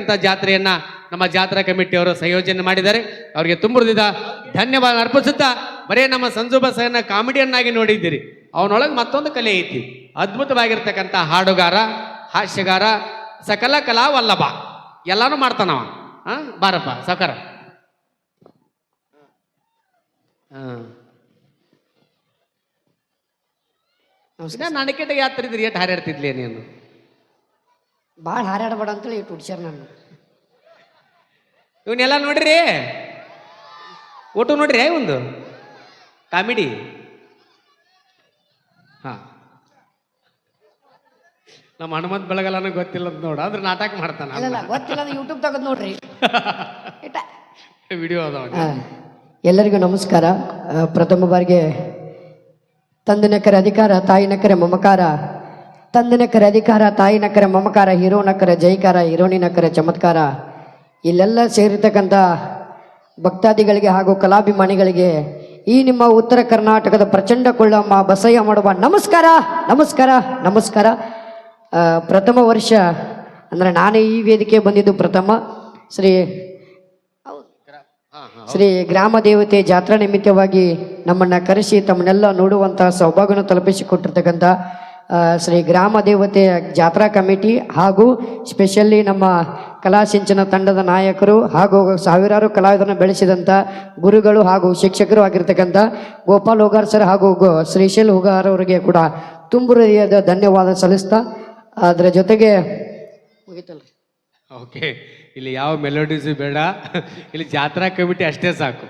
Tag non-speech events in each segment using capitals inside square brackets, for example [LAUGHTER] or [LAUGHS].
ಅಂತ ಜಾತ್ರೆಯನ್ನ ನಮ್ಮ ಜಾತ್ರಾ ಕಮಿಟಿಯವರು ಸಂಯೋಜನೆ ಮಾಡಿದ್ದಾರೆ. ಅವರಿಗೆ ತುಂಬುದಿದ ಧನ್ಯವಾದ ಅರ್ಪಿಸುತ್ತಾ ಬರೇ ನಮ್ಮ ಸಂಜು ಬಸಯ್ಯನ ಕಾಮಿಡಿಯನ್ನಾಗಿ ನೋಡಿದ್ದೀರಿ. ಅವನೊಳಗೆ ಮತ್ತೊಂದು ಕಲೆ ಐತಿ. ಅದ್ಭುತವಾಗಿರ್ತಕ್ಕಂಥ ಹಾಡುಗಾರ ಹಾಸ್ಯಗಾರ ಸಕಲ ಕಲಾ ವಲ್ಲಭ. ಎಲ್ಲಾನು ಮಾಡ್ತಾನವ ಹಾ ಬಾರಪ್ಪ ಸಕರ ನಮಸ್ಕಾರ ಯಾತ್ರೆ ಯಾತ್ರಿದ್ರಿ ಎಷ್ಟು ಹಾರಾಡ್ತಿದ್ಲಿ ನೀನು? ಭಾಳ ಹಾರಾಡಬೇಡ ಅಂತೇಳಿ ಇಟ್ಟು ಹುಡ್ಸ್ಯಾರ ನಾನು ಇವನ್ನೆಲ್ಲ ನೋಡ್ರಿ? ಒಟ್ಟು ನೋಡ್ರಿ ಒಂದು? ಕಾಮಿಡಿ. ಹಾ. ನಮ್ಮ ಹನುಮಂತ್ ಬೆಳಗಲ್ಲನ ಗೊತ್ತಿಲ್ಲ ಅಂತ ನೋಡ ಅಂದ್ರೆ ನಾಟಕ ಮಾಡ್ತಾನ ಅಲ್ಲ ಗೊತ್ತಿಲ್ಲ ಯೂಟ್ಯೂಬ್ ತೆಗೆದು ನೋಡ್ರಿ. ವಿಡಿಯೋ [LAUGHS] ಅದಾವ ಎಲ್ಲರಿಗೂ ನಮಸ್ಕಾರ. ಪ್ರಥಮ ಬಾರಿಗೆ ತಂದೆನಕ್ಕರ ಅಧಿಕಾರ ತಾಯಿನಕ್ಕರೆ ಮಮಕಾರ. ತಂದೆನಕ್ಕರ ಅಧಿಕಾರ ತಾಯಿನಕ್ಕರೆ ಮಮಕಾರ ಹೀರೋನಕ್ಕರ ಜೈಕಾರ ಹೀರೋನಿನಕ್ಕರ ಚಮತ್ಕಾರ. ಇಲ್ಲೆಲ್ಲ ಸೇರಿರ್ತಕ್ಕಂಥ ಭಕ್ತಾದಿಗಳಿಗೆ ಹಾಗೂ ಕಲಾಭಿಮಾನಿಗಳಿಗೆ ಈ ನಿಮ್ಮ ಉತ್ತರ ಕರ್ನಾಟಕದ ಪ್ರಚಂಡ ಕೊಳ್ಳಮ್ಮ ಬಸಯ್ಯ ಮಾಡುವ ನಮಸ್ಕಾರ ನಮಸ್ಕಾರ ನಮಸ್ಕಾರ. ಪ್ರಥಮ ವರ್ಷ, ಅಂದರೆ ನಾನೇ ಈ ವೇದಿಕೆ ಬಂದಿದ್ದು ಪ್ರಥಮ. ಶ್ರೀ ಶ್ರೀ ಗ್ರಾಮ ದೇವತೆ ಜಾತ್ರಾ ನಿಮಿತ್ತವಾಗಿ ನಮ್ಮನ್ನ ಕರೆಸಿ ತಮ್ಮನ್ನೆಲ್ಲ ನೋಡುವಂಥ ಸೌಭಾಗ್ಯವನ್ನು ತಲುಪಿಸಿಕೊಟ್ಟಿರ್ತಕ್ಕಂಥ ಶ್ರೀ ಗ್ರಾಮ ದೇವತೆಯ ಜಾತ್ರಾ ಕಮಿಟಿ ಹಾಗೂ ಸ್ಪೆಷಲಿ ನಮ್ಮ ಕಲಾಸಿಂಚನ ತಂಡದ ನಾಯಕರು ಹಾಗೂ ಸಾವಿರಾರು ಕಲಾವಿದರನ್ನು ಬೆಳೆಸಿದಂಥ ಗುರುಗಳು ಹಾಗೂ ಶಿಕ್ಷಕರು ಆಗಿರ್ತಕ್ಕಂಥ ಗೋಪಾಲ್ ಹೋಗಾರ್ ಸರ್ ಹಾಗೂ ಗೋ, ಶ್ರೀಶೈಲ್ ಹುಗಾರ್ ಅವರಿಗೆ ಕೂಡ ತುಂಬು ಹೃದಯದ ಧನ್ಯವಾದ ಸಲ್ಲಿಸ್ತಾ, ಅದರ ಜೊತೆಗೆ ಓಕೆ ಇಲ್ಲಿ ಯಾವ ಮೆಲೋಡೀಸು ಬೇಡ. ಇಲ್ಲಿ ಜಾತ್ರಾ ಕಮಿಟಿ ಅಷ್ಟೇ ಸಾಕು.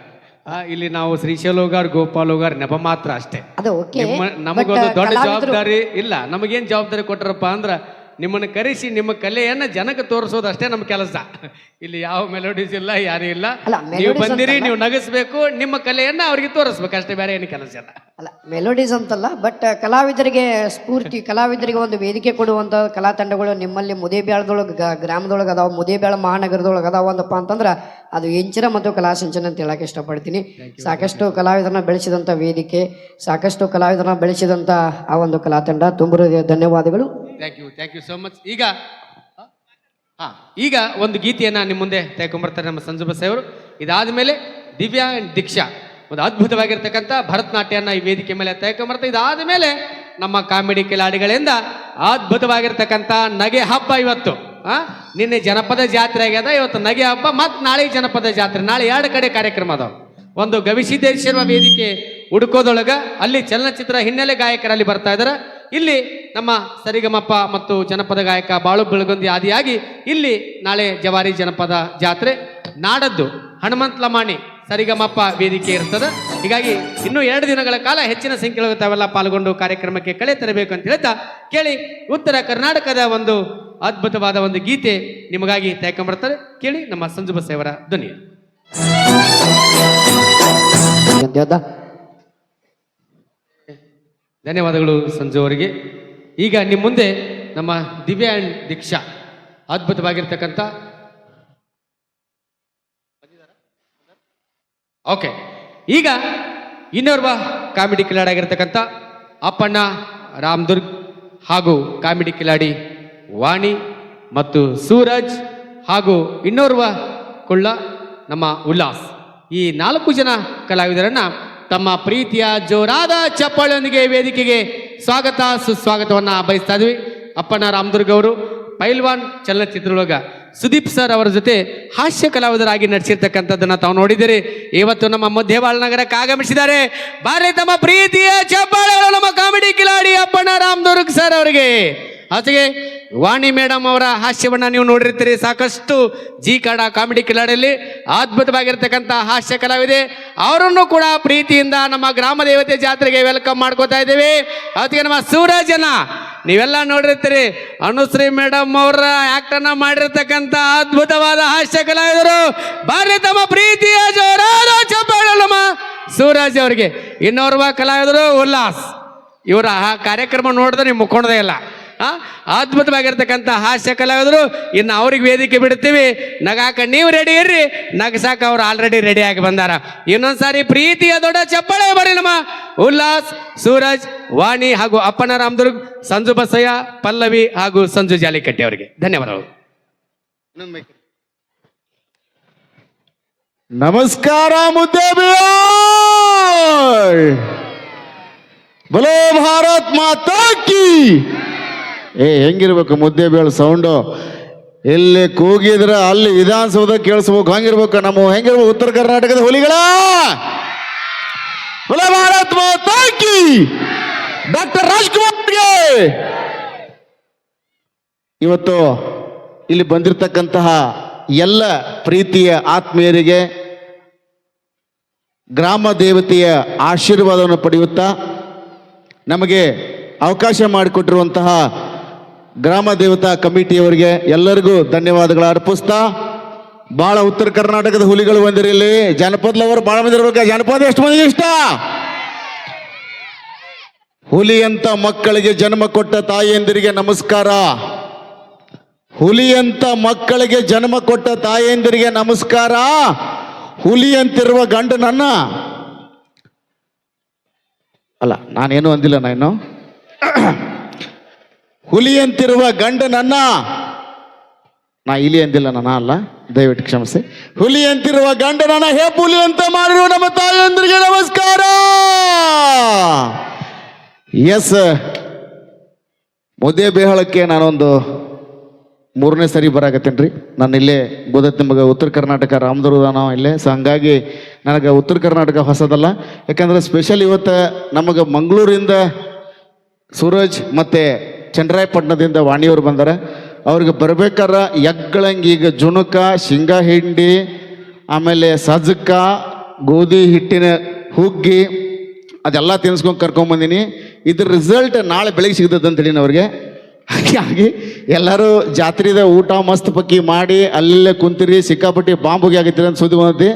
ಆ, ಇಲ್ಲಿ ನಾವು ಶ್ರೀಶೈಲ್ ಹೋಗಾರ್ ಗೋಪಾಲ್ ಹೋಗಾರ್ ನೆಪ ಮಾತ್ರ ಅಷ್ಟೇ. ಅದು ಓಕೆ ನಿಮ್ಮ ನಮಗೊಂದು ದೊಡ್ಡ ಜವಾಬ್ದಾರಿ ಇಲ್ಲ. ನಮಗೇನ್ ಜವಾಬ್ದಾರಿ ಕೊಟ್ಟರಪ್ಪ ಅಂದ್ರ ನಿಮ್ಮನ್ನು ಕರೆಸಿ ನಿಮ್ಮ ಕಲೆಯನ್ನ ಜನಕ್ಕೆ ತೋರಿಸೋದು ಅಷ್ಟೇ ನಮ್ಮ ಕೆಲಸ. ಇಲ್ಲಿ ಯಾವ ಮೆಲೋಡೀಸ್ ಇಲ್ಲ ಯಾರು ಇಲ್ಲ. ಅಲ್ಲ, ನೀವು melodies ಬಂದಿರಿ ನೀವು ನಗಿಸ್ಬೇಕು ನಿಮ್ಮ ಕಲೆಯನ್ನ ಅವ್ರಿಗೆ ತೋರಿಸ್ಬೇಕು ಅಷ್ಟೇ ಬೇರೆ ಏನು ಕೆಲಸ ಇಲ್ಲ. ಅಲ್ಲ ಮೆಲೋಡೀಸ್ ಅಂತಲ್ಲ ಬಟ್ ಕಲಾವಿದರಿಗೆ ಸ್ಫೂರ್ತಿ ಕಲಾವಿದರಿಗೆ ಒಂದು ವೇದಿಕೆ ಕೊಡುವಂಥ ಕಲಾ ತಂಡಗಳು ನಿಮ್ಮಲ್ಲಿ ಮುದೇಬ್ಯಾಳದೊಳಗೆ ಗ್ರಾಮದೊಳಗೆ ಅದಾವ ಮುದೇಬ್ಯಾಳ ಮಹಾನಗರದೊಳಗೆ ಅದಾವ ಅಂದಪ್ಪ ಅಂತಂದ್ರೆ ಅದು ಎಂಚಿನ ಮತ್ತು ಕಲಾ ಸಿಂಚನ ಅಂತ ಹೇಳಕ್ ಇಷ್ಟಪಡ್ತೀನಿ. ಸಾಕಷ್ಟು ಕಲಾವಿದರನ್ನ ಬೆಳೆಸಿದಂಥ ವೇದಿಕೆ ಸಾಕಷ್ಟು ಕಲಾವಿದರನ್ನ ಬೆಳೆಸಿದಂಥ ಆ ಒಂದು ಕಲಾ ತಂಡ. ತುಂಬ ಧನ್ಯವಾದಗಳು. Thank you thank you so much ಈಗ ಹಾ, ಈಗ ಒಂದು ಗೀತೆಯನ್ನ ನಿಮ್ಮ ಮುಂದೆ ತೆಗೆಕೊಂಬರ್ತಾರೆ ನಮ್ಮ ಸಂಜು ಬಸಯ್ಯ ಅವರು. ಇದಾದ ಮೇಲೆ ದಿವ್ಯಾ ಅಂಡ್ ದೀಕ್ಷಾ, ಒಂದು ಅದ್ಭುತವಾಗಿರ್ತಕ್ಕಂಥ ಭರತನಾಟ್ಯನ ಈ ವೇದಿಕೆ ಮೇಲೆ ತೆಗೆಕೊಂಬರ್ತಾರೆ ಇದಾದ ಮೇಲೆ ನಮ್ಮ ಕಾಮಿಡಿ ಕಿಲಾಡಿಗಳಿಂದ ಅದ್ಭುತವಾಗಿರ್ತಕ್ಕಂಥ ನಗೆ ಹಬ್ಬ ಇವತ್ತು. ಆ ನಿನ್ನೆ ಜನಪದ ಜಾತ್ರೆ ಆಗ್ಯದ, ಇವತ್ತು ನಗೆ ಹಬ್ಬ, ಮತ್ತು ನಾಳೆ ಜನಪದ ಜಾತ್ರೆ, ನಾಳೆ ಎರಡು ಕಡೆ ಕಾರ್ಯಕ್ರಮ ಅದಾವ. ಒಂದು ಗವಿಸಿದ್ದೇಶ್ವರ ವೇದಿಕೆ ಹುಡುಕೋದೊಳಗ ಅಲ್ಲಿ ಚಲನಚಿತ್ರ ಹಿನ್ನೆಲೆ ಗಾಯಕರಲ್ಲಿ ಬರ್ತಾ ಇದ್ದಾರೆ ಇಲ್ಲಿ ನಮ್ಮ ಸರಿಗಮಪ್ಪ ಮತ್ತು ಜನಪದ ಗಾಯಕ ಬಾಳು ಬೆಳಗೊಂದಿ ಆದಿಯಾಗಿ ಇಲ್ಲಿ ನಾಳೆ ಜವಾರಿ ಜನಪದ ಜಾತ್ರೆ ನಾಡದ್ದು. ಹನುಮಂತ ಲಮಾಣಿ ಸರಿಗಮಪ್ಪ ವೇದಿಕೆ ಇರ್ತದೆ. ಹೀಗಾಗಿ ಇನ್ನೂ ಎರಡು ದಿನಗಳ ಕಾಲ ಹೆಚ್ಚಿನ ಸಂಖ್ಯೆಯಲ್ಲಿ ತಾವೆಲ್ಲ ಪಾಲ್ಗೊಂಡು ಕಾರ್ಯಕ್ರಮಕ್ಕೆ ಕಳೆ ತರಬೇಕು ಅಂತ ಹೇಳ್ತಾ ಕೇಳಿ ಉತ್ತರ ಕರ್ನಾಟಕದ ಒಂದು ಅದ್ಭುತವಾದ ಒಂದು ಗೀತೆ ನಿಮಗಾಗಿ ಬರ್ತಾರೆ. ಕೇಳಿ ನಮ್ಮ ಸಂಜು ಬಸೇವರ ಧ್ವನಿ ಧನ್ಯವಾದಗಳು ಸಂಜು ಅವರಿಗೆ. ಈಗ ನಿಮ್ಮ ಮುಂದೆ ನಮ್ಮ ದಿವ್ಯ ಅಂಡ್ ದೀಕ್ಷಾ, ಅದ್ಭುತವಾಗಿರ್ತಕ್ಕಂಥ ಓಕೆ. ಈಗ ಇನ್ನೋರ್ವ ಕಾಮಿಡಿ ಕಿಲಾಡಿ ಆಗಿರ್ತಕ್ಕಂಥ ಅಪ್ಪಣ್ಣ ರಾಮದುರ್ಗ್ ಹಾಗೂ ಕಾಮಿಡಿ ಕಿಲಾಡಿ ವಾಣಿ ಮತ್ತು ಸೂರಜ್ ಹಾಗೂ ಇನ್ನೋರ್ವ ಕುಳ್ಳ ನಮ್ಮ ಉಲ್ಲಾಸ್. ಈ ನಾಲ್ಕು ಜನ ಕಲಾವಿದರನ್ನ ತಮ್ಮ ಪ್ರೀತಿಯ ಜೋರಾದ ಚಪ್ಪಾಳೊಂದಿಗೆ ವೇದಿಕೆಗೆ ಸ್ವಾಗತ, ಸುಸ್ವಾಗತವನ್ನ ಬಯಸ್ತಾ ಇದ್ವಿ. ಅಪ್ಪಣ್ಣ ರಾಮದುರ್ಗ ಅವರು, ಪೈಲ್ವಾನ್ ಚಲನಚಿತ್ರದೊಳಗ ಸುದೀಪ್ ಸರ್ ಅವರ ಜೊತೆ ಹಾಸ್ಯ ಕಲಾವಿದರಾಗಿ ನಡೆಸಿರ್ತಕ್ಕಂಥದ್ದನ್ನ ತಾವು ನೋಡಿದ್ದೀರಿ. ಇವತ್ತು ನಮ್ಮ ಮಧ್ಯವಾಳ ನಗರಕ್ಕೆ ಆಗಮಿಸಿದ್ದಾರೆ. ಬಾರಿ ತಮ್ಮ ಪ್ರೀತಿಯ ಚಪ್ಪಾಳೆಗಳು ನಮ್ಮ ಕಾಮಿಡಿ ಕಿಲಾಡಿ ಅಪ್ಪಣ್ಣ ರಾಮದುರ್ಗ್ ಸರ್ ಅವರಿಗೆ. ಹಾಗೆ ವಾಣಿ ಮೇಡಮ್ ಅವರ ಹಾಸ್ಯವನ್ನು ನೀವು ನೋಡಿರ್ತೀರಿ. ಸಾಕಷ್ಟು ಜಿ ಕನ್ನಡ ಕಾಮಿಡಿ ಕಿಲಾಡಿಯಲ್ಲಿ ಅದ್ಭುತವಾಗಿರ್ತಕ್ಕಂಥ ಹಾಸ್ಯ ಕಲಾವಿದೆ. ಅವರನ್ನು ಕೂಡ ಪ್ರೀತಿಯಿಂದ ನಮ್ಮ ಗ್ರಾಮ ದೇವತೆ ಜಾತ್ರೆಗೆ ವೆಲ್ಕಮ್ ಮಾಡ್ಕೋತಾ ಇದ್ದೀವಿ. ಅದಕ್ಕೆ ನಮ್ಮ ಸೂರಜನ ನೀವೆಲ್ಲ ನೋಡಿರ್ತೀರಿ. ಅನುಶ್ರೀ ಮೇಡಮ್ ಅವರ ಆಕ್ಟ್ ಅನ್ನ ಮಾಡಿರ್ತಕ್ಕಂಥ ಅದ್ಭುತವಾದ ಹಾಸ್ಯ ಕಲಾವಿದರು. ಬಾರಿ ತಮ್ಮ ಪ್ರೀತಿಯ ಜೋರಾದ ಚಪ್ಪಾಳೆ ನಮ್ಮ ಸೂರಜ್ ಅವರಿಗೆ. ಇನ್ನೋರ್ವ ಕಲಾವಿದರು ಉಲ್ಲಾಸ್. ಇವರ ಆ ಕಾರ್ಯಕ್ರಮ ನೋಡಿದ್ರೆ ನೀವು ಮುಕ್ಕೊಂಡದೇ ಇಲ್ಲ. ಅದ್ಭುತವಾಗಿರ್ತಕ್ಕಂಥ ಹಾಸ್ಯ ಕಲಾವಿದರು, ಇನ್ನು ಅವ್ರಿಗೆ ವೇದಿಕೆ ಬಿಡ್ತೀವಿ ನಗಾಕ ನೀವು ರೆಡಿ ಇರ್ರಿ. ನಗಸಾಕ ಅವ್ರು ಆಲ್ರೆಡಿ ರೆಡಿ ಆಗಿ ಬಂದಾರ. ಇನ್ನೊಂದ್ಸಾರಿ ಪ್ರೀತಿಯ ದೊಡ್ಡ ಚಪ್ಪಳೆ ಬರೀ ನಮ್ಮ ಉಲ್ಲಾಸ್, ಸೂರಜ್, ವಾಣಿ ಹಾಗೂ ಅಪ್ಪನ ರಾಮದುರ್ಗ್ ಸಂಜು ಬಸಯ್ಯ, ಪಲ್ಲವಿ ಹಾಗೂ ಸಂಜು ಜಾಲಿಕಟ್ಟಿ ಅವರಿಗೆ ಧನ್ಯವಾದಗಳು. ನಮಸ್ಕಾರ ಮುದ್ದೆ ಬಲೋ ಭಾರತ್ ಮಾತಾ ಕಿ! ಏ, ಹೆಂಗಿರ್ಬೇಕು ಮುದ್ದೆ ಬೇಳ ಸೌಂಡು ಎಲ್ಲಿ ಕೂಗಿದ್ರ ಅಲ್ಲಿ ವಿಧಾನಸೌಧ ಕೇಳಿಸ್ಬೇಕು, ಹಂಗಿರ್ಬೇಕು ನಮ್ಮ, ಹೆಂಗಿರ್ಬೇಕು ಉತ್ತರ ಕರ್ನಾಟಕದ ಹುಲಿಗಳ? ಡಾಕ್ಟರ್ ರಾಜ್ಕುಮಾರ್ಗೆ ಇವತ್ತು ಇಲ್ಲಿ ಬಂದಿರತಕ್ಕಂತಹ ಎಲ್ಲ ಪ್ರೀತಿಯ ಆತ್ಮೀಯರಿಗೆ ಗ್ರಾಮ ದೇವತೆಯ ಆಶೀರ್ವಾದವನ್ನು ಪಡೆಯುತ್ತಾ ನಮಗೆ ಅವಕಾಶ ಮಾಡಿಕೊಟ್ಟಿರುವಂತಹ ಗ್ರಾಮ ದೇವತಾ ಕಮಿಟಿಯವರಿಗೆ ಎಲ್ಲರಿಗೂ ಧನ್ಯವಾದಗಳು ಅರ್ಪಿಸ್ತಾ ಭಾಳ ಉತ್ತರ ಕರ್ನಾಟಕದ ಹುಲಿಗಳು ಬಂದಿರಿ ಇಲ್ಲಿ. ಜನಪದಲವರು ಭಾಳ ಮಂದಿ ಇರ್ಬೇಕು. ಜನಪದ ಎಷ್ಟು ಮಂದಿ ಇಷ್ಟ? ಹುಲಿ ಅಂತ ಮಕ್ಕಳಿಗೆ ಜನ್ಮ ಕೊಟ್ಟ ತಾಯಿಯಂದಿರಿಗೆ ನಮಸ್ಕಾರ. ಹುಲಿಯಂತ ಮಕ್ಕಳಿಗೆ ಜನ್ಮ ಕೊಟ್ಟ ತಾಯಿಯಂದಿರಿಗೆ ನಮಸ್ಕಾರ. ಹುಲಿ ಹುಲಿಯಂತಿರುವ ಗಂಡನನ್ನ ಅಲ್ಲ, ನಾನೇನು ಅಂದಿಲ್ಲ ನಾನು ಹುಲಿಯಂತಿರುವ ಗಂಡನನ್ನ ನಾ ಇಲಿ ಅಂದಿಲ್ಲ ನಾನು ಅಲ್ಲ. ದಯವಿಟ್ಟು ಕ್ಷಮಿಸಿ. ಹುಲಿಯಂತಿರುವ ಗಂಡನನ್ನ ಹೇ ಪುಲಿ ಅಂತ ಮಾಡಿರುವ ನಮ್ಮ ತಾಯಿಯಂದ್ರಿಗೆ ನಮಸ್ಕಾರ. ಎಸ್, ಮುದ್ದೆ ಬೇಹಳಕ್ಕೆ ನಾನೊಂದು ಮೂರನೇ ಸರಿ ಬರಾಕತ್ತೇನ್ರಿ. ನಾನು ಇಲ್ಲೇ ಗೋದತ್ ನಿಮಗೆ ಉತ್ತರ ಕರ್ನಾಟಕ ರಾಮದುರ್ಗ ನಾವು ಇಲ್ಲೇ. ಸೊ ಹಂಗಾಗಿ ನನಗೆ ಉತ್ತರ ಕರ್ನಾಟಕ ಹೊಸದಲ್ಲ. ಯಾಕಂದ್ರೆ ಸ್ಪೆಷಲ್ ಇವತ್ತು ನಮಗೆ ಮಂಗಳೂರಿಂದ ಸೂರಜ್ ಮತ್ತು ಚಂದ್ರಾಯಪಟ್ಟಣದಿಂದ ವಾಣಿಯವರು ಬಂದಾರೆ. ಅವ್ರಿಗೆ ಬರ್ಬೇಕಾರ ಎಗ್ಗಳಂಗೆ, ಈಗ ಜುಣುಕ ಶೇಂಗಾ ಹಿಂಡಿ ಆಮೇಲೆ ಸಜ್ಜಕ ಗೋಧಿ ಹಿಟ್ಟಿನ ಹುಗ್ಗಿ, ಅದೆಲ್ಲ ತಿನ್ಸ್ಕೊಂಡು ಕರ್ಕೊಂಬಂದಿನಿ ಇದ್ರ ರಿಸಲ್ಟ್ ನಾಳೆ ಬೆಳಗ್ಗೆ ಸಿಗ್ತದೆ ಅಂತ ಹೇಳಿ ಅವ್ರಿಗೆ. ಹಾಗಾಗಿ ಎಲ್ಲರೂ ಜಾತ್ರೆದ ಊಟ ಮಸ್ತ್ ಪಕ್ಕಿ ಮಾಡಿ ಅಲ್ಲೇ ಕುಂತಿರಿ, ಸಿಕ್ಕಾಪಟ್ಟಿ ಬಾಂಬುಗೆ ಆಗೈತಿರಿ ಅಂತ ಸುದ್ದಿ ಬಂದಿ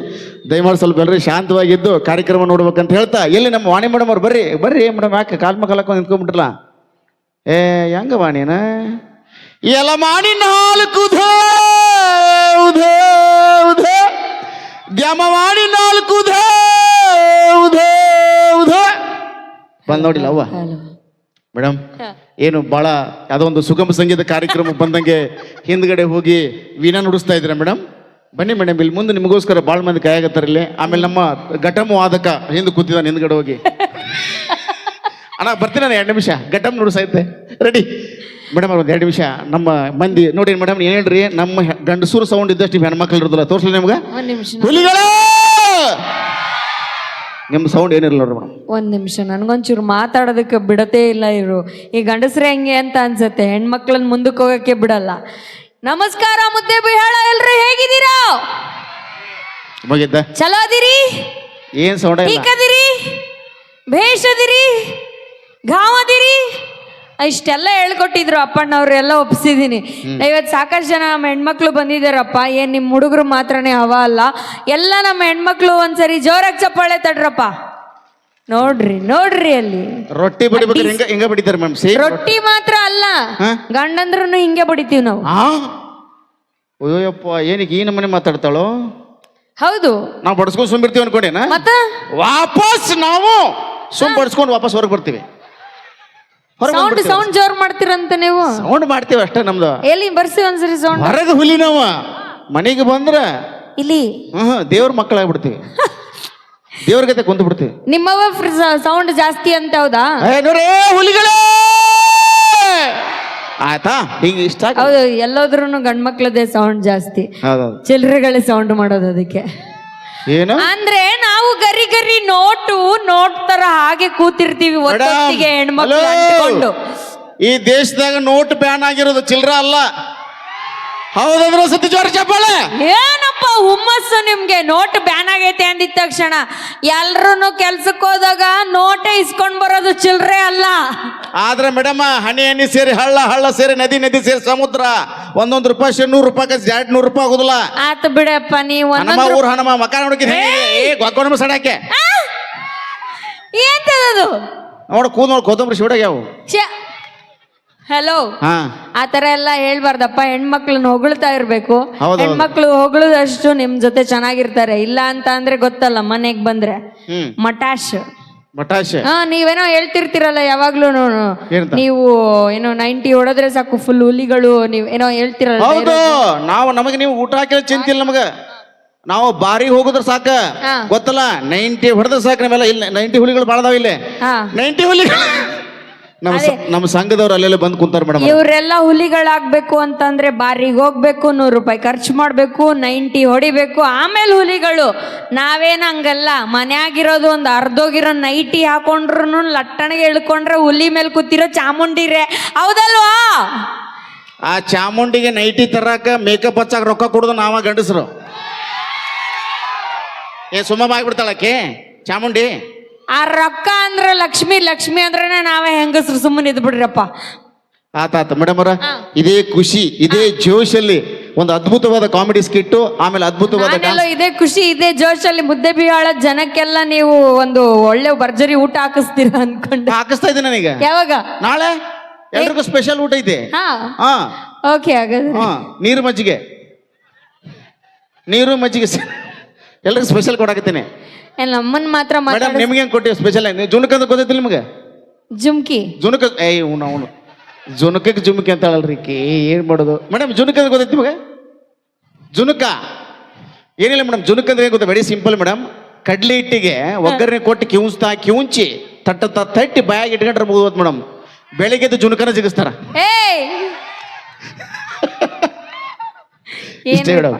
ದಯಮಾಡಿ ಸ್ವಲ್ಪ ಎಲ್ಲರೂ ಶಾಂತವಾಗಿದ್ದು ಕಾರ್ಯಕ್ರಮ ನೋಡ್ಬೇಕಂತ ಹೇಳ್ತಾ, ಎಲ್ಲಿ ನಮ್ಮ ವಾಣಿ ಮೇಡಮ್ ಅವ್ರು ಬರ್ರಿ ಬರ್ರಿ ಮೇಡಮ್ ಯಾಕೆ ಕಾಲ್ ಮಕ್ಕಳಕ್ಕ ನಿಂತ್ಕೊಂಡ್ಬಿಟ್ರಲ್ಲ? ಏ ಹೆಂಗ ವಾಣಿನ ಎಲ್ಲ ಮಾಡಿ ನಾಲ್ಕು ಉಧೇ ಉಧೇ ಉಧೇ ದ್ಯಾಮ ಮಾಡಿ ನಾಲ್ಕು ಉಧೇ ಉಧೇ ಉಧೇ ಬಂದ್ ನೋಡಿಲ್ಲ ಅವ್ವ ಮೇಡಮ್ ಏನು ಭಾಳ ಯಾವುದೋ ಒಂದು ಸುಗಮ ಸಂಗೀತ ಕಾರ್ಯಕ್ರಮ ಬಂದಂಗೆ ಹಿಂದ್ಗಡೆ ಹೋಗಿ ವೀಣಾ ನುಡಿಸ್ತಾ ಇದ್ದೀರಾ ಮೇಡಮ್ ಬನ್ನಿ ಮೇಡಮ್ ಇಲ್ಲಿ ಮುಂದೆ ನಿಮಗೋಸ್ಕರ ಭಾಳ ಮಂದಿ ಕಾಯಾಗತ್ತಾರ ಇಲ್ಲಿ. ಆಮೇಲೆ ನಮ್ಮ ಘಟಮು ವಾದಕ ಹಿಂದೆ ಕೂತಿದ್ದಾನೆ ಹಿಂದ್ಗಡೆ ಹೋಗಿ. [LAUGHS] ಅಣ್ಣ ಬರ್ತೀನಿ ನಾನು ಎರಡು ನಿಮಿಷ. ಗಡ್ಡಮ್ ನೋಡು ಸಾಯುತ್ತೆ ರೆಡಿ. ಮೇಡಮ್ ಒಂದು ಎರಡು ನಿಮಿಷ. ನಮ್ಮ ಮಂದಿ ನೋಡಿ ಮೇಡಮ್ ಏನು ಹೇಳ್ರಿ ನಮ್ಮ ಗಂಡಸೂರು ಸೌಂಡ್ ಇದ್ದಷ್ಟು ನೀವು ಹೆಣ್ಮಕ್ಳು ಇರೋದಿಲ್ಲ. ತೋರಿಸಲಿ ನಿಮ್ಗೆ? ಒಂದ್ ನಿಮಿಷ. ಹುಲಿಗಳ! ನಿಮ್ಮ ಸೌಂಡ್ ಏನಿರಲ್ಲ ನೋಡ್ರಿ ಮೇಡಮ್. ಒಂದ್ ನಿಮಿಷ. ನನ್ಗೊಂಚೂರು ಮಾತಾಡೋದಕ್ಕೆ ಬಿಡತೇ ಇಲ್ಲ ಇರು ಈ ಗಂಡಸ್ರೆ ಹೆಂಗೆ ಅಂತ ಅನ್ಸುತ್ತೆ. ಹೆಣ್ಮಕ್ಳನ್ನ ಮುಂದಕ್ಕೆ ಹೋಗಕ್ಕೆ ಬಿಡಲ್ಲ. ನಮಸ್ಕಾರ ಮುದ್ದೆ ಬಿಹಾಳ. ಎಲ್ರು ಹೇಗಿದ್ದೀರಾ? ಮುಗಿದ್ದ ಚಲೋ ಅದಿರಿ? ಏನು ಸೌಂಡ್ ಇಲ್ಲ? ಟೀಕದಿರಿ ಭೇಷ್ ಅದಿರಿ ಇಷ್ಟೆಲ್ಲ ಹೇಳ್ಕೊಟ್ಟಿದ್ರು ಅಪ್ಪಣ್ಣವ್ರು ಎಲ್ಲ ಒಪ್ಸಿದೀನಿ ಇವತ್ತು ಸಾಕಷ್ಟು ಜನ ನಮ್ಮ ಹೆಣ್ಮಕ್ಳು ಬಂದಿದ್ದಾರಪ್ಪ. ಏನು ನಿಮ್ಮ ಹುಡುಗರು ಮಾತ್ರನೇ ಹವ ಅಲ್ಲ. ಎಲ್ಲ ನಮ್ಮ ಹೆಣ್ಮಕ್ಳು ಒಂದ್ಸರಿ ಜೋರಾಗಿ ಚಪ್ಪಾಳೆ ತಡ್ರಪ್ಪ. ನೋಡ್ರಿ ನೋಡ್ರಿ ಅಲ್ಲಿ. ರೊಟ್ಟಿ ಬಡಿಬೇಕಾದ್ರೆ ಹಿಂಗ ಹಿಂಗ ಬಡಿತಾರೆ ಮ್ಯಾಮ್ ಸೇಮ್ ರೊಟ್ಟಿ. ಮಾತ್ರ ಅಲ್ಲ? ಗಂಡಂದ್ರೂ ಹಿಂಗೆ ಬಡಿತೀವಿ ನಾವು. ಅಯ್ಯೋಯಪ್ಪ ಏನಕ್ಕೆ ಈ ನಮ್ಮನೆ ಮಾತಾಡ್ತಾಳೋ? ಹೌದು. ನಾವು ಬಡಿಸ್ಕೊಂಡು ಸುಮ್ಮಿರ್ತೀವಿ ಅನ್ಕೊಂಡೇನ? ಮತ್ತೆ? ವಾಪಸ್ ನಾವು ಸುಮ್ ಬಡಿಸ್ಕೊಂಡು ವಾಪಸ್ ಹೊರಗೆ ಬರ್ತೀವಿ. ಸೌಂಡ್ ಸೌಂಡ್ ಜೋರ್ ಮಾಡ್ತೀರಂತ ನೀವು. ಸೌಂಡ್ ಮಾಡ್ತೀವಿ ಅಷ್ಟೇ ನಮ್ದು. ಎಲ್ಲಿ ಬರ್ಸಿ ಒಂದ್ಸರಿ ಸೌಂಡ್ ಹೊರಗೆ ಹುಲಿ ನಾವು. ಮನೆಗೆ ಬಂದ್ರೆ ಇಲ್ಲಿ. ಹ್ಮ್ ದೇವ್ರ ಮಕ್ಕಳಾಗ್ಬಿಡ್ತೀವಿ. [LAUGHS] ದೇವ್ರ ಗತೆ ಕುಂತು ಬಿಡ್ತೀವಿ ನಿಮ್ಮವ ಸೌಂಡ್ ಜಾಸ್ತಿ ಅಂತ ಹೌದಾ? ನೋಡೇ ಹುಲಿಗಳೇ! ಆಯ್ತಾ? ಹಿಂಗೆ ಇಷ್ಟ ಹೌದು ಎಲ್ಲೋದ್ರೂ ಗಂಡ್ಮಕ್ಳದೇ ಸೌಂಡ್ ಜಾಸ್ತಿ. ಚಿಲ್ರೆಗಳೇ ಸೌಂಡ್ ಮಾಡೋದು ಅದಕ್ಕೆ. ಏನು? ಅಂದ್ರೆ ನಾವು ಗರಿ ಗರಿ ನೋಟು ನೋಟ್ ತರ ಹಾಗೆ ಕೂತಿರ್ತೀವಿ ಒಂದೊತ್ತಿಗೆ ಹೆಣ್ಮಕ್ಳು. ಅಂಟ್ಕೊಂಡು. ಈ ದೇಶದಾಗ ನೋಟ್ ಬ್ಯಾನ್ ಆಗಿರೋದು ಚಿಲ್ರ ಅಲ್ಲ. ಹೌದಂದ್ರೆ ಸತಿ ಜೋರ ಚಪ್ಪಾಳೆ? ಏನಪ್ಪ ಹುಮ್ಮಸ್ಸು ನಿಮ್ಗೆ. ನೋಟ್ ಬ್ಯಾನ್ ಆಗೈತೆ ಅಂದಿದ ತಕ್ಷಣ. ಎಲ್ರು ಕೆಲ್ಸಕ್ಕೆ ಹೋದಾಗ ನೋಟೆ ಇಸ್ಕೊಂಡ್ ಬರೋದು ಚಿಲ್ರೆ ಅಲ್ಲ. ಆದ್ರೆ ಮೇಡಮ್ ಹನಿ ಹನಿ ಸೇರಿ ಹಳ್ಳ ಹಳ್ಳ ಸೇರಿ ನದಿ ನದಿ ಸೇರಿ ಸಮುದ್ರ ಒಂದೊಂದು ರೂಪಾಯಿ ಸೇರಿ ನೂರು ರೂಪಾಯಿ ಎರಡು ನೂರು ರೂಪಾಯಿ ಆಗುದಿಲ್ಲ. ಆತ ಬಿಡಪ್ಪ ನೀವು ಹನುಮ ಊರು ಹನುಮ ಮಕ ನೋಡಿದ್ರೆ ಏ ಗೊಗ್ಗೊಣಮ ಸಡಕ್ಕೆ. ಎಂತದದು ನೋಡು ಕೂದ್ ನೋಡಿ ಕೊತ್ತಂಬರಿ ಶಿವಡಾಗ್ಯಾವು ಹಲೋ ಆ ತರ ಎಲ್ಲ ಹೇಳ್ಬಾರ್ದಪ್ಪ. ಹೆಣ್ಮಕ್ಳನ್ನ ಹೊಗಳ್ತಾ ಇರ್ಬೇಕು. ಹೆಣ್ಮಕ್ಳು ಹೊಗಳದಷ್ಟು ನಿಮ್ ಜೊತೆ ಚೆನ್ನಾಗಿರ್ತಾರೆ. ಇಲ್ಲ ಅಂತ ಅಂದ್ರೆ ಗೊತ್ತಲ್ಲ ಮನೆಗ್ ಬಂದ್ರೆ. ಮಟಾಶ್. ಮಟಾಶ್. ಹ ನೀವೇನೋ ಹೇಳ್ತಿರ್ತೀರಲ್ಲ ಯಾವಾಗ್ಲೂ ನೀವು ಏನೋ ನೈಂಟಿ ಹೊಡೆದ್ರೆ ಸಾಕು ಫುಲ್ ಹುಲಿಗಳು ನೀವ್ ಏನೋ ಹೇಳ್ತಿರಲ್ಲ ಹೌದು. ನಾವು ನಮಗೆ ನೀವು ಊಟ ಹಾಕಿ ಚಿಂತಿಲ್ಲ ನಮಗ. ನಾವು ಬಾರಿ ಹೋಗುದ್ರ ಸಾಕ. ಗೊತ್ತಲ್ಲ ನೈಂಟಿ ಹೊಡೆದ್ರೆ ಸಾಕು. ನಾವೆಲ್ಲ ಇಲ್ಲ ನೈಂಟಿ ಹುಲಿಗಳು ಬಾಳದಾವ ಇಲ್ಲಿ. ನೈಂಟಿ ಹುಲಿಗಳು. ನಮ್ಮ ನಮ್ಮ ಸಂಘದವ್ರು ಅಲ್ಲೆಲ್ಲ ಬಂದು ಕುಂತಾರ ಮೇಡಮ್ ಇವರೆಲ್ಲ ಹುಲಿಗಳಾಗ್ಬೇಕು ಅಂತಂದ್ರೆ ಬಾರಿಗೆ ಹೋಗ್ಬೇಕು ನೂರು ರೂಪಾಯಿ ಖರ್ಚು ಮಾಡ್ಬೇಕು ನೈಂಟಿ ಹೊಡಿಬೇಕು. ಆಮೇಲೆ ಹುಲಿಗಳು ನಾವೇನು ಹಂಗಲ್ಲ. ಮನ್ಯಾಗಿರೋದು ಒಂದು ಅರ್ಧೋಗಿರೋ ನೈಟಿ ಹಾಕೊಂಡ್ರು ಲಟ್ಟಣಿಗೆ ಇಳ್ಕೊಂಡ್ರೆ ಹುಲಿ ಮೇಲೆ ಕೂತಿರೋ ಚಾಮುಂಡಿರೇ. ಹೌದಲ್ವಾ? ಆ ಚಾಮುಂಡಿಗೆ ನೈಟಿ ತರಾಕ ಮೇಕಪ್ ಹಚ್ಚಾಕ ರೊಕ್ಕ ಕೊಡೋದು ನಾವ ಗಂಡಸರು. ಏ ಸುಮ್ಮ ಆಗ್ಬಿಡ್ತಾಳಕ್ಕೆ ಚಾಮುಂಡಿ. ಆ ರೊಕ್ಕ ಅಂದ್ರೆ ಲಕ್ಷ್ಮಿ ಲಕ್ಷ್ಮಿ ಅಂದ್ರೆ ನಾವೇ ಹೆಂಗಸ್ರು ಸುಮ್ಮನೆ ಇದ್ ಬಿಡ್ರಪ್ಪ. ಆತಾತ ಮೇಡಮ್ ಅವರ ಇದೇ ಖುಷಿ ಇದೇ ಜೋಶಲ್ಲಿ ಒಂದು ಅದ್ಭುತವಾದ ಕಾಮಿಡಿ ಸ್ಕಿಟ್ಟು ಆಮೇಲೆ ಅದ್ಭುತವಾದ ನಾನೆಲ್ಲೋ ಇದೇ ಖುಷಿ ಇದೇ ಜೋಶಲ್ಲಿ ಮುದ್ದೆ ಬಿಹಾಳ ಜನಕ್ಕೆಲ್ಲ ನೀವು ಒಂದು ಒಳ್ಳೆ ಭರ್ಜರಿ ಊಟ ಹಾಕಿಸ್ತೀರಾ ಅನ್ಕೊಂಡು. ಹಾಕಿಸ್ತಾ ಇದ್ದೀನಿ ನನಗೆ. ಯಾವಾಗ? ನಾಳೆ? ಎಲ್ರಿಗೂ ಸ್ಪೆಷಲ್ ಊಟ ಇದೆ. ಹಾ. ಹಾ. ಓಕೆ ಹಾಗಾದ್ರೆ. ಹಾ ನೀರು ಮಜ್ಜಿಗೆ. ನೀರು ಮಜ್ಜಿಗೆ ಎಲ್ರಿಗೂ ಸ್ಪೆಷಲ್ ಕೊಡಾಕತ್ತೀನಿ. ನಮ್ಮನ್ ಮಾತ್ರ ಮೇಡಮ್ ಮಾತಾಡ ನಿಮ್ಗೆ ಹೆಂಗ್ ಕೊಟ್ಟಿವಿ ಸ್ಪೆಷಲ್ ಜುನುಕ್ ಅಂತ ಗೊತ್ತೈತಿ ನಿಮ್ಗೆ? ಜುಮ್ಕಿ. ಜುನುಕ ಏ ಅವ್ನು ಅವನು. ಜುನಕಕ್ಕೆ ಜುಮ್ಕಿ ಅಂತ ಹೇಳಲ್ರಿ ಕೇ ಏನ್ ಮಾಡೋದು? ಮೇಡಮ್ ಜುನುಕ ಅಂತ ಗೊತ್ತೈತಿ ನಿಮಗೆ? ಜುನುಕ ಏನಿಲ್ಲ ಮೇಡಮ್ ಜುನುಕ್ ಅಂದ್ರೆ ಏನ್ ಗೊತ್ತಾ? ವೆರಿ ಸಿಂಪಲ್ ಮೇಡಮ್ ಕಡ್ಲಿ ಹಿಟ್ಟಿಗೆ ಒಗ್ಗರಣೆ ಕೊಟ್ಟು ಕಿವುಚ್ತಾ ಕಿವುಂಚಿ ತಟ್ಟ ತ- ತಟ್ಟಿ ಬಾಯಾಗಿ ಇಟ್ಕೊಂಡ್ರೆ ಮುಗಿದೋತ್ ಮೇಡಮ್ ಬೆಳಿಗ್ಗೆದ್ದು ಜುನುಕನ ಜಿಗಿಸ್ತಾರ. ಏಯ್! [LAUGHS] ಇಷ್ಟೇ ಮೇಡಮ್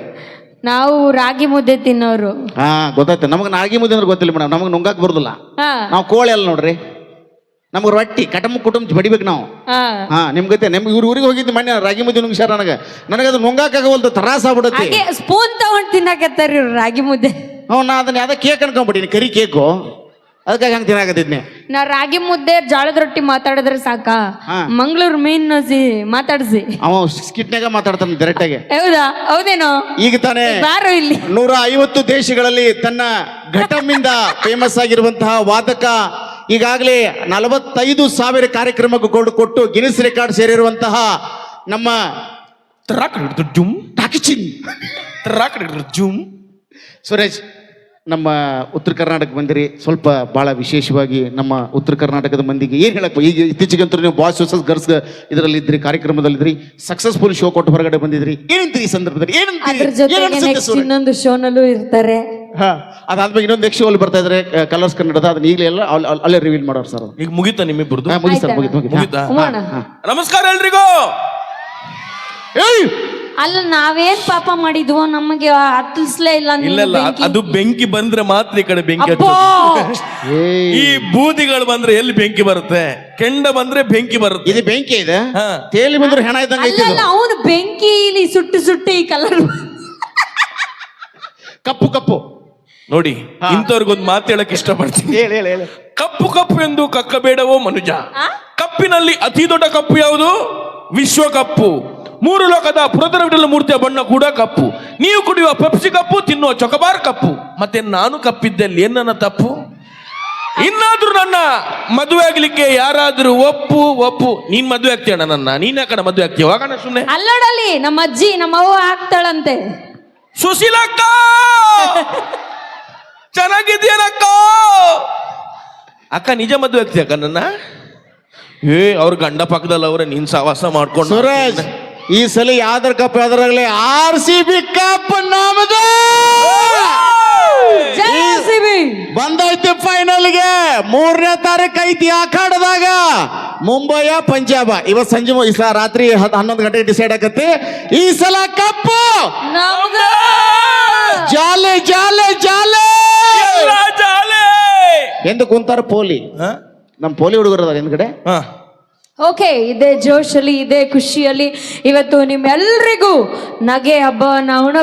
ನಾವು ರಾಗಿ ಮುದ್ದೆ ತಿನ್ನೋರು. ಹಾ ಗೊತ್ತಾಯ್ತು. ನಮಗೆ ನಾಗಿ ಮುದ್ದೆ ಅಂದ್ರೆ ಗೊತ್ತಿಲ್ಲ ಮೇಡಮ್. ನಮಗೆ ನುಂಗಾಕ್ ಬರುದಿಲ್ಲ. ಹಾ. ನಾವು ಕೋಳಿ ಅಲ್ಲ ನೋಡ್ರಿ. ನಮಗೆ ರೊಟ್ಟಿ ಕಟಮ್ ಕುಟುಂಬ ಬಡಿಬೇಕು ನಾವು. ಹಾ. ಹಾ ನಿಮ್ಗೆ ಗೊತ್ತೇ ನಿಮ್ಗೆ ಇವ್ರ ಊರಿಗೆ ಹೋಗಿದ್ದು ಮೊನ್ನೆ ರಾಗಿ ಮುದ್ದೆ ನುಂಗ್ಸ್ಯಾರ ನನಗೆ. ನನಗೆ ಅದು ನುಂಗಾಕಾಗವಲ್ದು ತ್ರಾಸ ಆಗ್ಬಿಡುತ್ತೆ. ಹಾಗೆ ಸ್ಪೂನ್ ತಗೊಂಡ್ ತಿನ್ನಕತ್ತಾರ ರಾಗಿ ಮುದ್ದೆ. ಹ್ಞೂ ನಾ ಅದನ್ನ ಯಾವ್ದೋ ಕೇಕ್ ಅನ್ಕೊಂಬಿಟ್ಟಿನಿ. ಕರಿ ಕೇಕು. ಅದಕ್ಕಾಗಿ ಹಂಗೆ ತಿನ್ನಾಕತ್ತಿದ್ನಿ ನಾ ರಾಗಿ ಮುದ್ದೆ ಜಾಳದ ರೊಟ್ಟಿ ಮಾತಾಡಿದ್ರೆ ಸಾಕ? ಹಾ. ಮಂಗಳೂರು ಮೀನ್ ಸಿ ಮಾತಾಡ್ಸಿ. ಅವ ಸ್ಕಿಟ್ನಾಗ ಮಾತಾಡ್ತಾನೆ ಡೈರೆಕ್ಟಾಗಿ ಹೌದಾ? ಹೌದೇನೋ? ಈಗ ತಾನೇ ಬಾರೋ ಇಲ್ಲಿ. ನೂರ ಐವತ್ತು ದೇಶಗಳಲ್ಲಿ ತನ್ನ ಘಟಮಿಂದ ಫೇಮಸ್ ಆಗಿರುವಂತಹ ವಾದಕ ಈಗಾಗಲೇ ನಲವತ್ತೈದು ಸಾವಿರ ಕಾರ್ಯಕ್ರಮಕ್ಕೆ ಕೊಡು ಕೊಟ್ಟು ಗಿನಿಸ್ ರೆಕಾರ್ಡ್ ಸೇರಿರುವಂತಹ ನಮ್ಮ ಟ್ರಾಕ್ ಜುಮ್. ಟಾಕಿಚಿಂಗ್ ಟ್ರಾಕ್ ಜುಮ್. ಸುರೇಶ್ ನಮ್ಮ ಉತ್ತರ ಕರ್ನಾಟಕ ಬಂದಿರಿ ಸ್ವಲ್ಪ ಭಾಳ ವಿಶೇಷವಾಗಿ ನಮ್ಮ ಉತ್ತರ ಕರ್ನಾಟಕದ ಮಂದಿಗೆ ಏನು ಹೇಳಕ್ ಈಗ ಇತ್ತೀಚೆಗಂತೂ ನೀವು ಬಾಯ್ಸ್ ವರ್ಸಸ್ ಗರ್ಸ್ ಇದರಲ್ಲಿ ಇದ್ರಿ ಕಾರ್ಯಕ್ರಮದಲ್ಲಿದ್ರಿ ಸಕ್ಸಸ್ಫುಲ್ ಶೋ ಕೊಟ್ಟು ಹೊರಗಡೆ ಬಂದಿದ್ರಿ ಏನಂತೀರಿ ಈ ಸಂದರ್ಭದಲ್ಲಿ? ಏನಂತೀರಿ? ಇನ್ನೊಂದು ಶೋನಲ್ಲೂ ಇರ್ತಾರೆ. ಹಾ ಅದಾದ್ಮೇಲೆ ಇನ್ನೊಂದು ನೆಕ್ಸ್ಟ್ ಶೋ ಅಲ್ಲಿ ಬರ್ತಾ ಇದ್ರೆ ಕಲರ್ಸ್ ಕನ್ನಡದ ಅದನ್ನ ಈಗಲೇ ಎಲ್ಲ ಅಲ್- ಅಲ್- ಅಲ್ಲೇ ರಿವೀಲ್ ಮಾಡೋರು ಸರ್ ಈಗ ಮುಗಿತಾ ನಿಮ್ಮಿಬ್ಬರದು ಮುಗಿತು ನಮಸ್ಕಾರ ಎಲ್ರಿಗೂ! ಏಯ್! ಅಲ್ಲ ನಾವೇನ್ ಪಾಪ ಮಾಡಿದ್ವೋ ನಮಗೆ ಹತ್ತಿಸ್ಲೇ ಇಲ್ಲ ನೀನು ಇಲ್ಲ ಇಲ್ಲ ಬೆಂಕಿ. ಅದು ಬೆಂಕಿ ಬಂದ್ರೆ ಮಾತ್ರ ಈ ಕಡೆ ಬೆಂಕಿ ಅಪ್ಪೋ! ಹಚ್ಚೋದು. ಈ ಬೂದಿಗಳು ಬಂದ್ರೆ ಎಲ್ಲಿ ಬೆಂಕಿ ಬರುತ್ತೆ? ಕೆಂಡ ಬಂದ್ರೆ ಬೆಂಕಿ ಬರುತ್ತೆ. ಇದು ಬೆಂಕಿ ಇದೆ? ಹಾ. ತೇಲಿ ಬಂದ್ರೆ ಹೆಣ ಇದ್ದಂಗೆ ಐತಿ ಅಲ್ಲ ಇದು. ಅವನು ಬೆಂಕಿ ಇಲ್ಲಿ ಸುಟ್ಟು ಸುಟ್ಟು ಈ ಕಲರ್. ಕಪ್ಪು ಕಪ್ಪು. ನೋಡಿ ಇಂಥವ್ರಿಗೊಂದು ಮಾತು ಹೇಳಕ್ ಇಷ್ಟಪಡ್ತೀನಿ. ಹೇಳಿ ಹೇಳಿ ಹೇಳಿ. ಕಪ್ಪು ಕಪ್ಪು ಎಂದು ಕಕ್ಕಬೇಡವೋ ಮನುಜ? ಕಪ್ಪಿನಲ್ಲಿ ಅತಿ ದೊಡ್ಡ ಕಪ್ಪು ಯಾವುದು? ವಿಶ್ವ ಕಪ್ಪು ಮೂರು ಲೋಕದ ಪುರದರ ವಿಠಲ ಮೂರ್ತಿಯ ಬಣ್ಣ ಕೂಡ ಕಪ್ಪು. ನೀವು ಕುಡಿಯುವ ಪೆಪ್ಸಿ ಕಪ್ಪು ತಿನ್ನುವ ಚೊಕಬಾರ್ ಕಪ್ಪು. ಮತ್ತೆ ನಾನು ಕಪ್ಪಿದ್ದಲ್ಲಿ ಏನನ್ನ ನನ್ನ ತಪ್ಪು? ಇನ್ನಾದ್ರೂ ನನ್ನ ಮದುವೆ ಆಗ್ಲಿಕ್ಕೆ ಯಾರಾದ್ರೂ ಒಪ್ಪು ಒಪ್ಪು. ನೀನ್ ಮದುವೆ ಆಗ್ತೀಯಣ್ಣ ನನ್ನ? ನೀನ್ ಯಾಕಣ ಮದುವೆ ಆಗ್ತೀಯ? ಹೋಗೋಣ ಸುಮ್ಮನೆ ಅಲ್ಲೋಡಲ್ಲಿ ನಮ್ಮ ಅಜ್ಜಿ ನಮ್ಮ ಅವ್ವ ಆಗ್ತಾಳಂತೆ. ಸುಶೀಲಕ್ಕ! ಚೆನ್ನಾಗಿದ್ಯನಕ್ಕ ಅಕ್ಕ ನಿಜ ಮದುವೆ ಆಗ್ತೀಯ ಅಕ್ಕ ನನ್ನ? ಏ ಅವ್ರ ಗಂಡ ಪಕ್ಕದಲ್ಲಿ ಅವ್ರೆ ನೀನ್ ಸಹವಾಸ ಮಾಡ್ಕೊಂಡು ಸುರೇಶ್! ಈ ಸಲ ಯಾವ್ದ್ರ cup ಯಾವ್ದ್ರಾಗಲಿ R C B cup RCB. ಬಂದೈತಿ ಫೈನಲ್ಗೆ ಮೂರನೇ ತಾರೀಕು ಐತಿ ಆಖಾಡದಾಗ ಮುಂಬೈಯ ಪಂಜಾಬ. ಇವತ್ ಸಂಜೆ ಮು- ಈ ಸಲ ರಾತ್ರಿ ಹನ್ನೊಂದು ಗಂಟೆಗೆ ಡಿಸೈಡ್ ಆಗತ್ತೆ ಈ ಸಲ ಕಪ್ಪು ನಮ್ದು. ಜಾಲೆ ಜಾಲೆ ಜಾಲೆ. ಎಂದು ಕುಂತಾರ ಪೋಲಿ. ಹ? ನಮ್ ಪೋಲಿ ಹುಡುಗರದಾಗ ಅದಾರ ಹಿಂದ್ಗಡೆ. ಹ. ಓಕೆ ಇದೇ ಜೋಶಲ್ಲಿ ಇದೇ ಖುಷಿಯಲ್ಲಿ. ಇವತ್ತು ನಿಮ್ಮೆಲ್ಲರಿಗೂ ನಗೆ ಹಬ್ಬವನ್ನು